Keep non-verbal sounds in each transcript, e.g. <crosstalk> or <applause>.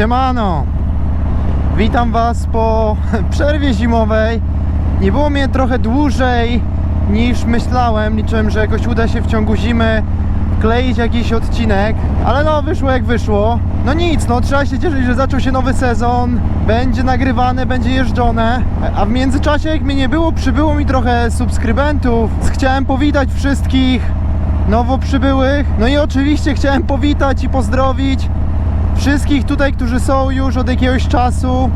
Siemano! Witam Was po <laughs> przerwie zimowej. Nie było mnie trochę dłużej niż myślałem. Liczyłem, że jakoś uda się w ciągu zimy wkleić jakiś odcinek, ale no wyszło jak wyszło. No nic, no trzeba się cieszyć, że zaczął się nowy sezon, będzie nagrywane, będzie jeżdżone, a w międzyczasie jak mnie nie było, przybyło mi trochę subskrybentów. Chciałem powitać wszystkich nowo przybyłych. No i oczywiście chciałem powitać i pozdrowić wszystkich tutaj, którzy są już od jakiegoś czasu,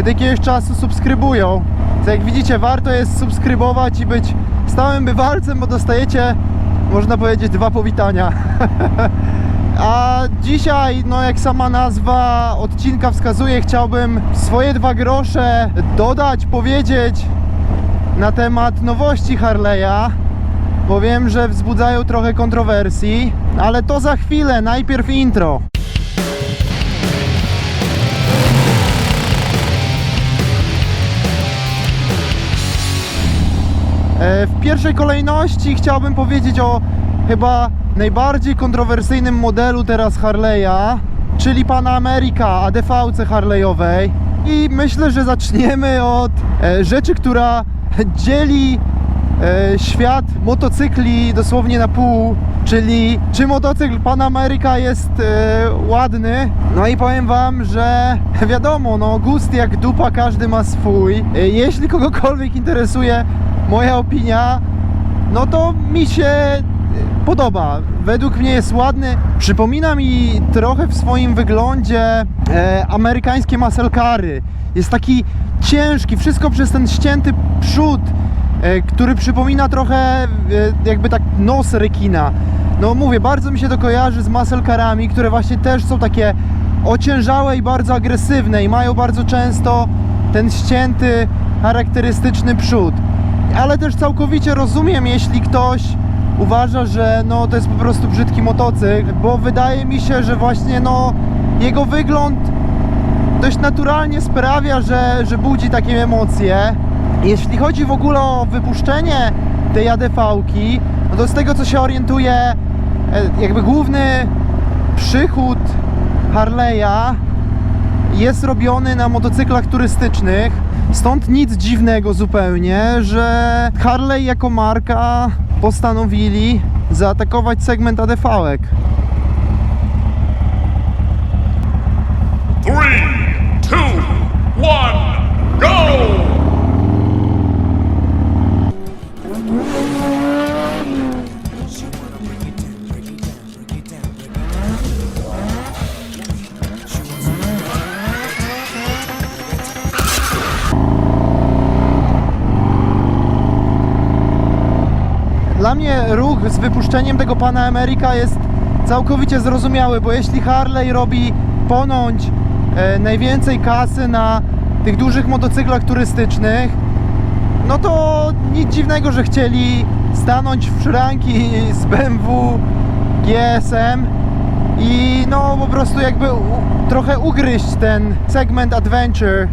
od jakiegoś czasu subskrybują. To jak widzicie, warto jest subskrybować i być stałym bywalcem, bo dostajecie, można powiedzieć, dwa powitania. <laughs> A dzisiaj, no jak sama nazwa odcinka wskazuje, chciałbym swoje dwa grosze dodać, powiedzieć na temat nowości Harley'a bo wiem, że wzbudzają trochę kontrowersji, ale to za chwilę, najpierw intro. W pierwszej kolejności chciałbym powiedzieć o chyba najbardziej kontrowersyjnym modelu teraz Harley'a, czyli Pana America ADV-ce Harley'owej. I myślę, że zaczniemy od e, rzeczy, która dzieli e, świat motocykli dosłownie na pół, czyli czy motocykl Pan America jest e, ładny. No i powiem Wam, że wiadomo, no gust jak dupa, każdy ma swój. Jeśli kogokolwiek interesuje moja opinia, no to mi się e, podoba. Według mnie jest ładny. Przypomina mi trochę w swoim wyglądzie e, amerykańskie maselkary. Jest taki ciężki, wszystko przez ten ścięty przód, e, który przypomina trochę e, jakby tak nos rekina. No mówię, bardzo mi się to kojarzy z maselkarami, które właśnie też są takie ociężałe i bardzo agresywne i mają bardzo często ten ścięty, charakterystyczny przód ale też całkowicie rozumiem, jeśli ktoś uważa, że no, to jest po prostu brzydki motocykl, bo wydaje mi się, że właśnie no, jego wygląd dość naturalnie sprawia, że, że budzi takie emocje. Jeśli chodzi w ogóle o wypuszczenie tej ADV-ki, no to z tego co się orientuję, e, jakby główny przychód Harley'a jest robiony na motocyklach turystycznych. Stąd nic dziwnego zupełnie, że Harley jako marka postanowili zaatakować segment ADV-ek. Three, mnie ruch z wypuszczeniem tego pana Ameryka jest całkowicie zrozumiały, bo jeśli Harley robi ponoć e, najwięcej kasy na tych dużych motocyklach turystycznych, no to nic dziwnego, że chcieli stanąć w szranki z BMW GSM i no po prostu jakby u, trochę ugryźć ten segment adventure.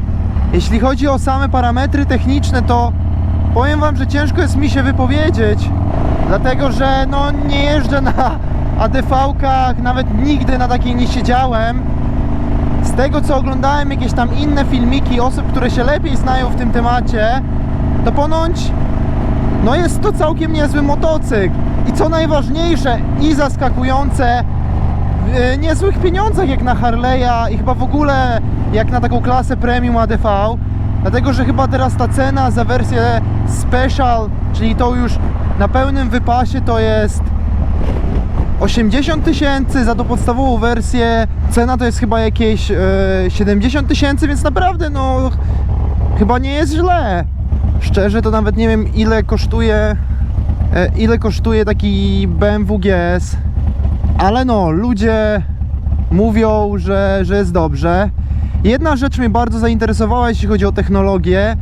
Jeśli chodzi o same parametry techniczne, to powiem Wam, że ciężko jest mi się wypowiedzieć, dlatego że no nie jeżdżę na ADV-kach, nawet nigdy na takiej nie siedziałem. Z tego co oglądałem jakieś tam inne filmiki osób, które się lepiej znają w tym temacie, to ponoć no jest to całkiem niezły motocykl. I co najważniejsze i zaskakujące, w e, niezłych pieniądzach jak na Harley'a i chyba w ogóle jak na taką klasę premium ADV. Dlatego, że chyba teraz ta cena za wersję special, czyli tą już na pełnym wypasie to jest 80 tysięcy, za tą podstawową wersję cena to jest chyba jakieś e, 70 tysięcy, więc naprawdę no chyba nie jest źle. Szczerze to nawet nie wiem ile kosztuje e, ile kosztuje taki BMW GS. Ale no, ludzie mówią, że, że jest dobrze. Jedna rzecz mnie bardzo zainteresowała, jeśli chodzi o technologię,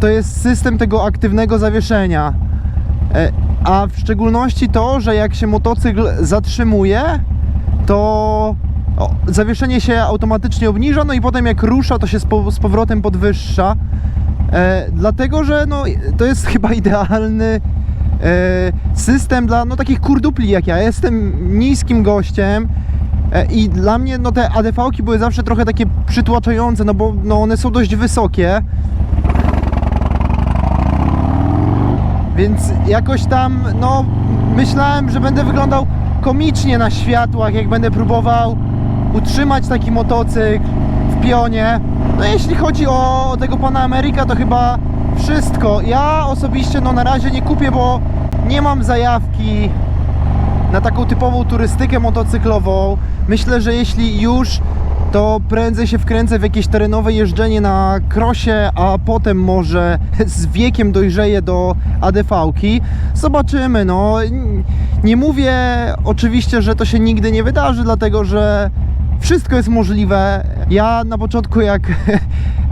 to jest system tego aktywnego zawieszenia. E, A w szczególności to, że jak się motocykl zatrzymuje, to zawieszenie się automatycznie obniża, no i potem jak rusza, to się z, po, z powrotem podwyższa. E, dlatego, że no, to jest <laughs> chyba idealny e, system dla no, takich kurdupli jak ja. Jestem niskim gościem E, I dla mnie no te ADV-ki były zawsze trochę takie przytłaczające, no bo no, one są dość wysokie. Więc jakoś tam, no, myślałem, że będę wyglądał komicznie na światłach, jak będę próbował utrzymać taki motocykl w pionie. No, jeśli chodzi o tego pana Ameryka, to chyba wszystko. Ja osobiście, no, na razie nie kupię, bo nie mam zajawki na taką typową turystykę motocyklową. Myślę, że jeśli już, to prędzej się wkręcę w jakieś terenowe jeżdżenie na krosie, a potem może <laughs> z wiekiem dojrzeję do ADV-ki. Zobaczymy, no. Nie mówię oczywiście, że to się nigdy nie wydarzy, dlatego że wszystko jest możliwe. Ja na początku jak <laughs>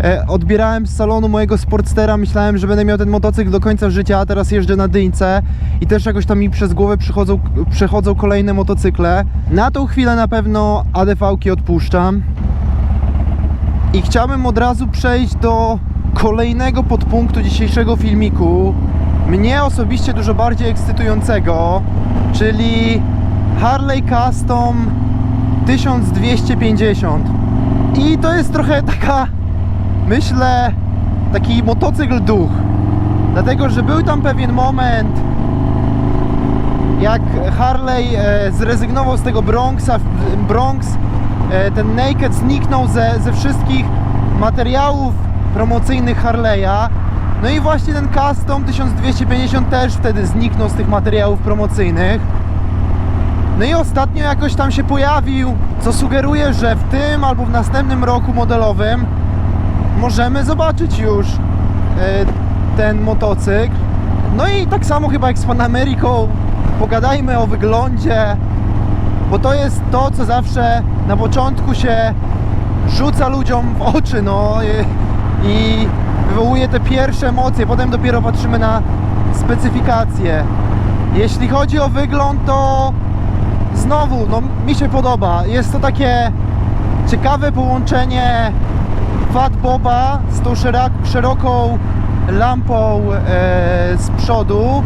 e, odbierałem z salonu mojego Sportstera, myślałem, że będę miał ten motocykl do końca życia, a teraz jeżdżę na dyńce i też jakoś tam mi przez głowę przychodzą, przechodzą kolejne motocykle. Na tą chwilę na pewno ADV-ki odpuszczam. I chciałbym od razu przejść do kolejnego podpunktu dzisiejszego filmiku. Mnie osobiście dużo bardziej ekscytującego, czyli Harley Custom 1250. I to jest trochę taka, myślę, taki motocykl duch. Dlatego, że był tam pewien moment, jak Harley e, zrezygnował z tego Bronxa, Bronx, e, ten Naked zniknął ze, ze wszystkich materiałów promocyjnych Harley'a. No i właśnie ten Custom 1250 też wtedy zniknął z tych materiałów promocyjnych. No i ostatnio jakoś tam się pojawił, co sugeruje, że w tym albo w następnym roku modelowym możemy zobaczyć już e, ten motocykl. No i tak samo chyba jak z Pan Ameryką, pogadajmy o wyglądzie, bo to jest to, co zawsze na początku się rzuca ludziom w oczy, no i, i wywołuje te pierwsze emocje, potem dopiero patrzymy na specyfikacje. Jeśli chodzi o wygląd, to znowu, no mi się podoba. Jest to takie ciekawe połączenie Fat Boba z tą szeroką lampą e, z przodu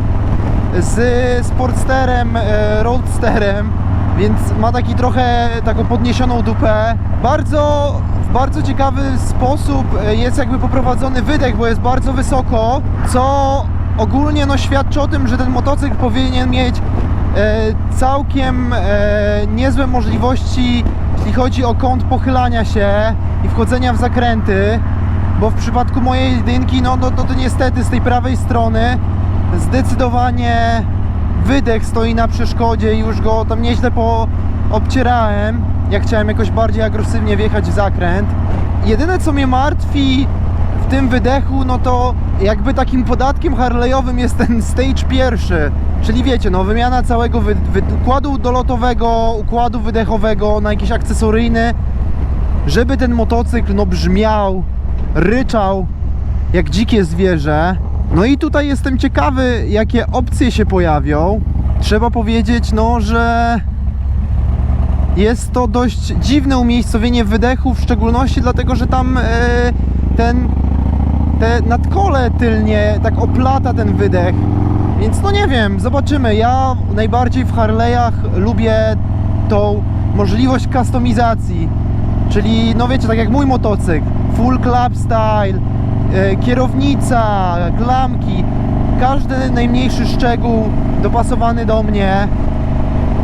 z Sportsterem, e, Roadsterem więc ma taki trochę taką podniesioną dupę. Bardzo, w bardzo ciekawy sposób e, jest jakby poprowadzony wydech, bo jest bardzo wysoko, co ogólnie no, świadczy o tym, że ten motocykl powinien mieć całkiem e, niezłe możliwości, jeśli chodzi o kąt pochylania się i wchodzenia w zakręty, bo w przypadku mojej jedynki, no, no to, to niestety z tej prawej strony zdecydowanie wydech stoi na przeszkodzie i już go tam nieźle poobcierałem, jak chciałem jakoś bardziej agresywnie wjechać w zakręt. Jedyne co mnie martwi w tym wydechu, no to jakby takim podatkiem Harley'owym jest ten stage pierwszy. Czyli wiecie, no wymiana całego wy, wy, układu dolotowego, układu wydechowego na jakiś akcesoryjny, żeby ten motocykl no brzmiał, ryczał jak dzikie zwierzę. No i tutaj jestem ciekawy, jakie opcje się pojawią. Trzeba powiedzieć, no, że jest to dość dziwne umiejscowienie wydechu, w szczególności dlatego, że tam e, ten te nadkole tylnie tak oplata ten wydech. Więc no nie wiem, zobaczymy. Ja najbardziej w Harley'ach lubię tą możliwość kustomizacji. Czyli, no wiecie, tak jak mój motocykl, full club style, e, kierownica, klamki, każdy najmniejszy szczegół dopasowany do mnie.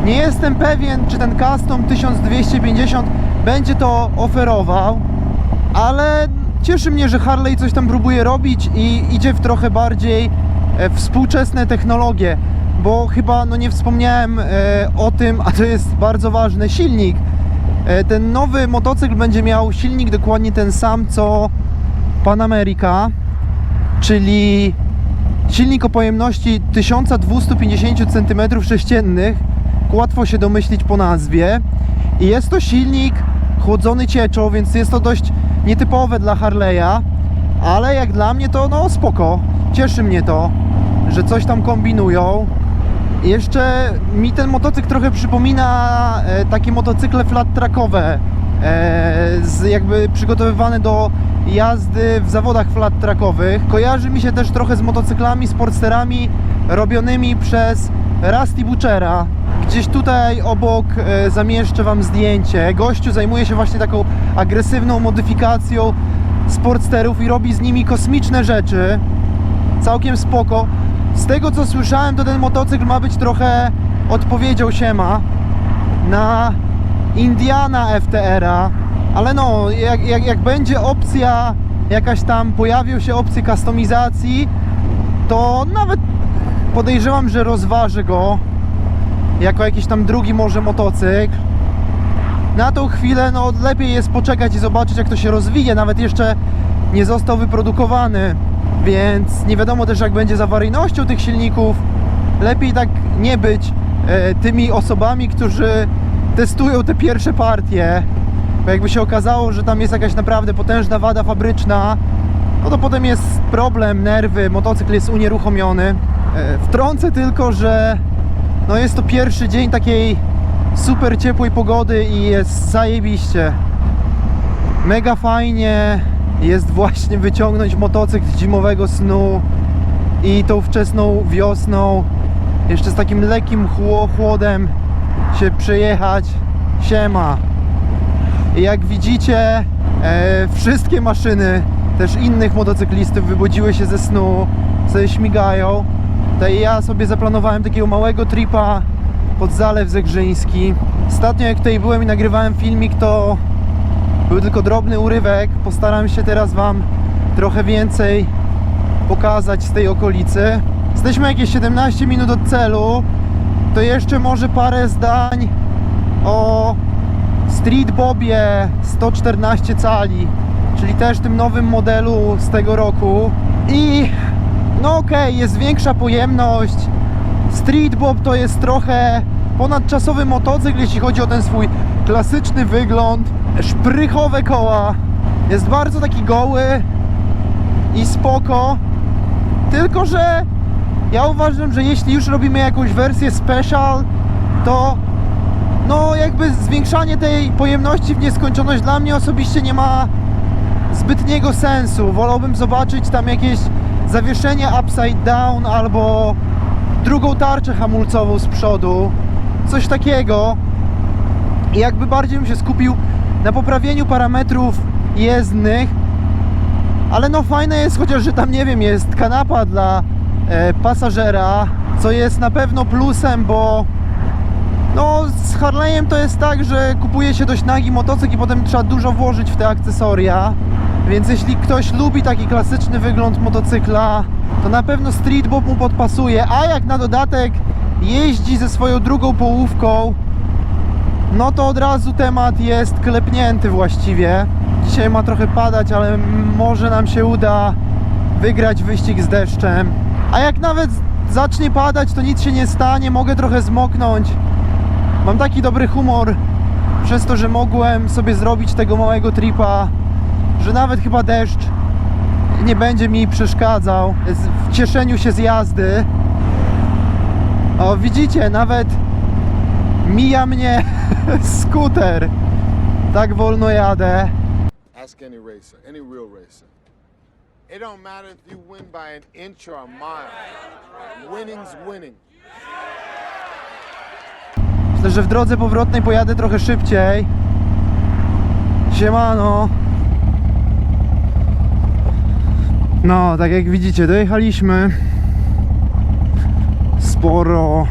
Nie jestem pewien, czy ten Custom 1250 będzie to oferował, ale cieszy mnie, że Harley coś tam próbuje robić i idzie w trochę bardziej współczesne technologie, bo chyba no nie wspomniałem e, o tym, a to jest bardzo ważne, silnik. E, ten nowy motocykl będzie miał silnik dokładnie ten sam co Pan America, czyli silnik o pojemności 1250 cm3, łatwo się domyślić po nazwie. I jest to silnik chłodzony cieczą, więc jest to dość nietypowe dla Harley'a, ale jak dla mnie to no spoko. Cieszy mnie to, że coś tam kombinują. Jeszcze mi ten motocykl trochę przypomina e, takie motocykle flat trackowe, e, z, jakby przygotowywane do jazdy w zawodach flat trackowych. Kojarzy mi się też trochę z motocyklami, sportsterami robionymi przez Rusty Butchera, Gdzieś tutaj obok e, zamieszczę Wam zdjęcie. Gościu zajmuje się właśnie taką agresywną modyfikacją sportsterów i robi z nimi kosmiczne rzeczy. Całkiem spoko. Z tego co słyszałem, to ten motocykl ma być trochę odpowiedzią siema na Indiana FTR-a, ale no, jak, jak, jak będzie opcja jakaś tam, pojawią się opcje kustomizacji, to nawet podejrzewam, że rozważę go jako jakiś tam drugi może motocykl. Na tą chwilę no lepiej jest poczekać i zobaczyć jak to się rozwinie, nawet jeszcze nie został wyprodukowany, więc nie wiadomo też jak będzie z awaryjnością tych silników. Lepiej tak nie być e, tymi osobami, którzy testują te pierwsze partie, bo jakby się okazało, że tam jest jakaś naprawdę potężna wada fabryczna, no to potem jest problem, nerwy, motocykl jest unieruchomiony. E, Wtrącę tylko, że no jest to pierwszy dzień takiej super ciepłej pogody i jest zajebiście. Mega fajnie jest właśnie wyciągnąć motocykl z zimowego snu i tą wczesną wiosną jeszcze z takim lekkim chło- chłodem się przejechać. Siema. I jak widzicie, e, wszystkie maszyny też innych motocyklistów wybudziły się ze snu, sobie śmigają. Tutaj ja sobie zaplanowałem takiego małego tripa pod Zalew Zegrzyński. Ostatnio jak tutaj byłem i nagrywałem filmik, to był tylko drobny urywek. Postaram się teraz Wam trochę więcej pokazać z tej okolicy. Jesteśmy jakieś 17 minut od celu. To jeszcze może parę zdań o Street Bobie 114 cali, czyli też tym nowym modelu z tego roku. I no okej, jest większa pojemność. Street Bob to jest trochę ponadczasowy motocykl, jeśli chodzi o ten swój klasyczny wygląd. Szprychowe koła. Jest bardzo taki goły i spoko. Tylko, że ja uważam, że jeśli już robimy jakąś wersję special, to no jakby zwiększanie tej pojemności w nieskończoność dla mnie osobiście nie ma zbytniego sensu. Wolałbym zobaczyć tam jakieś zawieszenie upside down albo drugą tarczę hamulcową z przodu. Coś takiego. I jakby bardziej bym się skupił na poprawieniu parametrów jezdnych. Ale no fajne jest chociaż, że tam nie wiem, jest kanapa dla e, pasażera, co jest na pewno plusem, bo no z Harley'em to jest tak, że kupuje się dość nagi motocykl i potem trzeba dużo włożyć w te akcesoria. Więc jeśli ktoś lubi taki klasyczny wygląd motocykla, to na pewno Street Bob mu podpasuje, a jak na dodatek jeździ ze swoją drugą połówką, no to od razu temat jest klepnięty właściwie. Dzisiaj ma trochę padać, ale może nam się uda wygrać wyścig z deszczem. A jak nawet zacznie padać, to nic się nie stanie, mogę trochę zmoknąć. Mam taki dobry humor przez to, że mogłem sobie zrobić tego małego tripa, że nawet chyba deszcz nie będzie mi przeszkadzał w cieszeniu się z jazdy. O, widzicie, nawet mija mnie <laughs> skuter. Tak wolno jadę. Ask any racer, any real racer. It don't matter if you win by an inch or a mile. Winning's winning. Myślę, że w drodze powrotnej pojadę trochę szybciej. Siemano. No, tak jak widzicie, dojechaliśmy. Sporo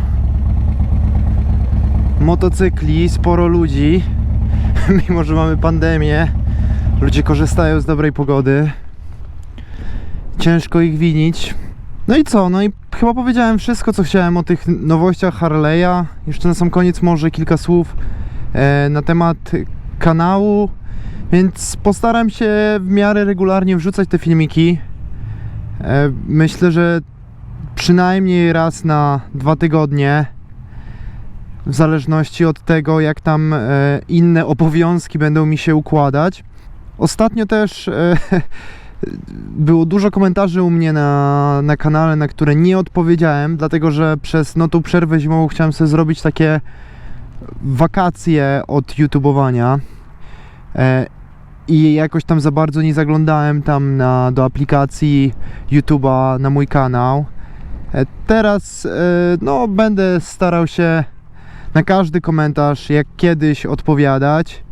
motocykli, sporo ludzi. <laughs> Mimo, że mamy pandemię, ludzie korzystają z dobrej pogody. Ciężko ich winić. No i co? No i chyba powiedziałem wszystko, co chciałem o tych nowościach Harley'a. Jeszcze na sam koniec może kilka słów e, na temat kanału. Więc postaram się w miarę regularnie wrzucać te filmiki. E, myślę, że przynajmniej raz na dwa tygodnie. W zależności od tego, jak tam e, inne obowiązki będą mi się układać. Ostatnio też e, <laughs> było dużo komentarzy u mnie na, na kanale, na które nie odpowiedziałem, dlatego że przez no, tą przerwę zimową chciałem sobie zrobić takie wakacje od YouTubeowania. E, I jakoś tam za bardzo nie zaglądałem tam na, do aplikacji YouTube'a na mój kanał. Teraz no, będę starał się na każdy komentarz jak kiedyś odpowiadać,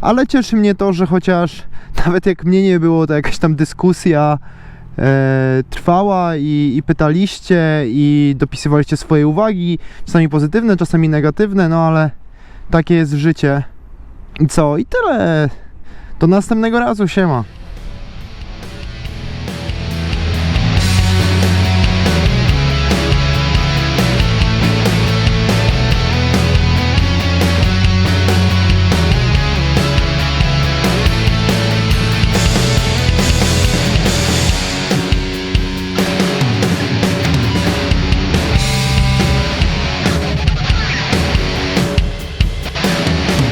ale cieszy mnie to, że chociaż <laughs> nawet jak mnie nie było, to jakaś tam dyskusja e, trwała i, i pytaliście i dopisywaliście swoje uwagi, czasami pozytywne, czasami negatywne, no ale takie jest życie. I co? I tyle. Do następnego razu, siema.